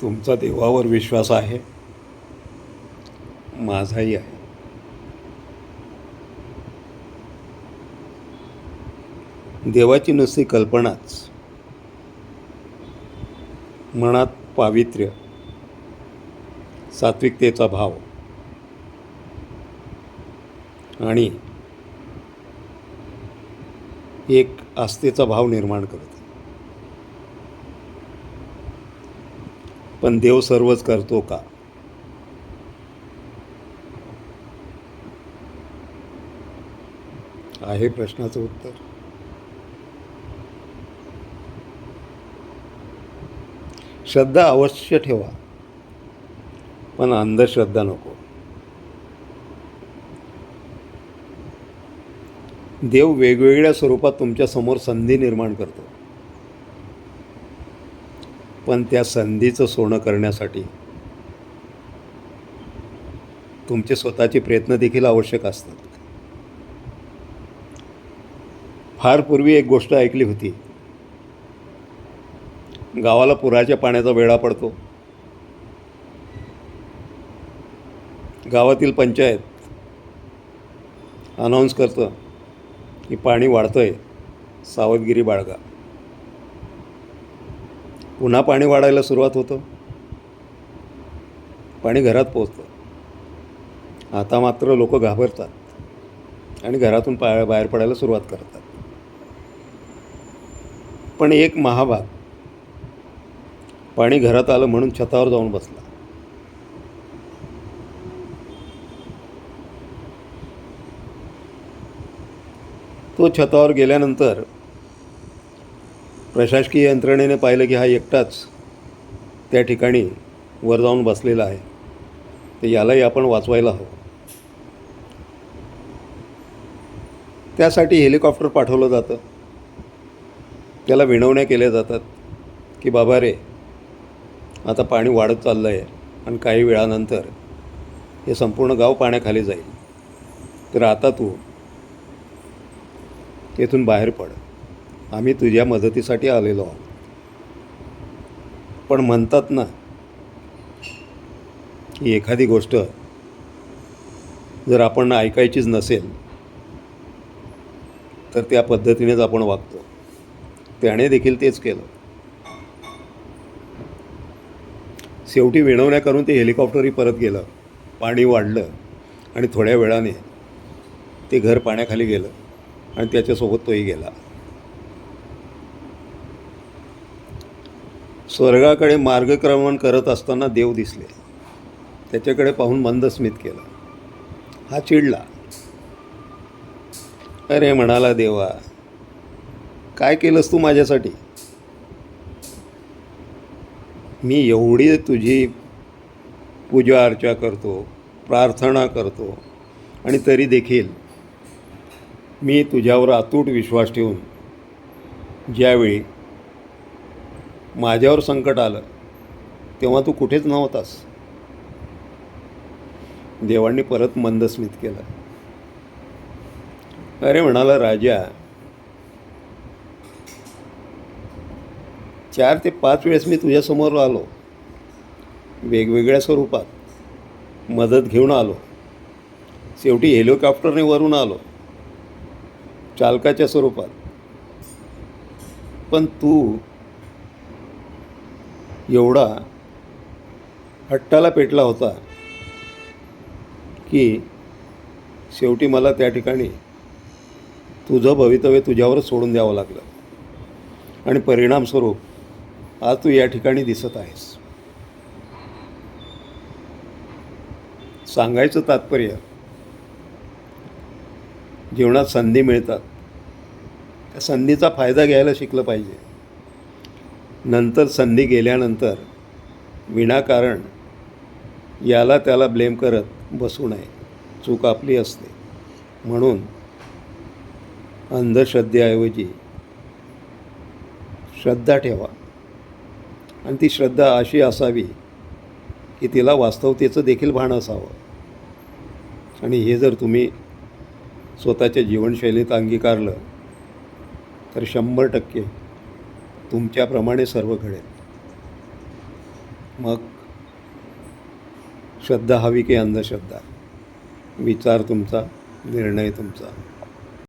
तुमचा देवावर विश्वास आहे. माझाही आहे. देवाची नुसती कल्पनाच. मनात पावित्र्य. सात्विकतेचा भाव. आणि एक आस्थेचा भाव निर्माण करत. पण देव सर्वच करतो का? आहे प्रश्नाचं उत्तर. श्रद्धा अवश्य ठेवा पण अंधश्रद्धा नको. देव वेगवेगळ्या स्वरूपात तुमच्यासमोर संधी निर्माण करतो. पण त्या संधीचं सोनं करण्यासाठी. तुमचे स्वतःचे प्रयत्न देखील आवश्यक असतात. फार पूर्वी एक गोष्ट ऐकली होती. गावाला पुराच्या पाण्याचा वेळा पडतो. गावातील पंचायत अनाऊन्स करतं की पाणी वाढतं आहे सावधगिरी बाळगा. पुन्हा पाणी वाढायला सुरुवात होतं. पाणी घरात पोचतं आता मात्र लोक घाबरतात आणि घरातून पा बाहेर पडायला सुरुवात करतात. पण एक महाभाग पाणी घरात आलं म्हणून छतावर जाऊन बसला. तो छतावर गेल्यानंतर प्रशासकीय यंत्रणेने पाहिलं की हा एकटाच त्या ठिकाणी वर जाऊन बसलेला आहे. तर यालाही आपण वाचवायला हवं. त्यासाठी हेलिकॉप्टर पाठवलं जातं. त्याला विनवण्या केल्या जातात की बाबा रे आता पाणी वाढत चाललं आहे आणि काही वेळानंतर हे संपूर्ण गाव पाण्याखाली जाईल. तर आता तू तेथून बाहेर पड. आम्ही तुझ्या मदतीसाठी आलेलो आहोत. पण म्हणतात ना की एखादी गोष्ट जर आपण ऐकायचीच नसेल तर त्या पद्धतीनेच आपण वागतो. त्याने देखील तेच केलं. शेवटी विणवण्या करून ते हेलिकॉप्टरही परत गेलं. पाणी वाढलं आणि थोड्या वेळाने ते घर पाण्याखाली गेलं आणि त्याच्यासोबत तोही गेला. स्वर्गाकडे मार्गक्रमण करत असताना देव दिसले. त्याच्याकडे पाहून मंद स्मित केलं. हा चिडला. अरे म्हणाला देवा काय केलंस तू माझ्यासाठी? मी एवढी तुझी पूजा अर्चा करतो प्रार्थना करतो आणि तरी देखील मी तुझ्यावर अतूट विश्वास ठेवून ज्यावेळी माझ्यावर संकट आलं तेव्हा तू कुठेच नव्हतास. देवांनी परत मंद स्मित केलं. अरे म्हणाला राजा चार ते पाच वेळेस मी तुझ्यासमोर आलो. वेगवेगळ्या स्वरूपात मदत घेऊन आलो. शेवटी हेलिकॉप्टरने वरून आलो. चालकाच्या स्वरूपात. पण तू एवढा हट्टाला पेटला होता की शेवटी मला त्या ठिकाणी तुझं भवितव्य तुझ्यावरच सोडून द्यावं लागलं. आणि परिणामस्वरूप आज तू या ठिकाणी दिसत आहेस. सांगायचं तात्पर्य जीवनात संधी मिळतात. त्या संधीचा फायदा घ्यायला शिकलं पाहिजे. नंतर संधी गेल्यानंतर विनाकारण याला त्याला ब्लेम करत बसू नये. चूक आपली असते. म्हणून अंधश्रद्धेऐवजी श्रद्धा ठेवा. आणि ती श्रद्धा अशी असावी की तिला वास्तवतेचं देखील भान असावं. आणि हे जर तुम्ही स्वतःच्या जीवनशैलीत अंगीकारलं तर शंभर टक्के तुमच्याप्रमाणे सर्व घडेल. मग श्रद्धा हवी की अंधश्रद्धा विचार तुमचा निर्णय तुमचा.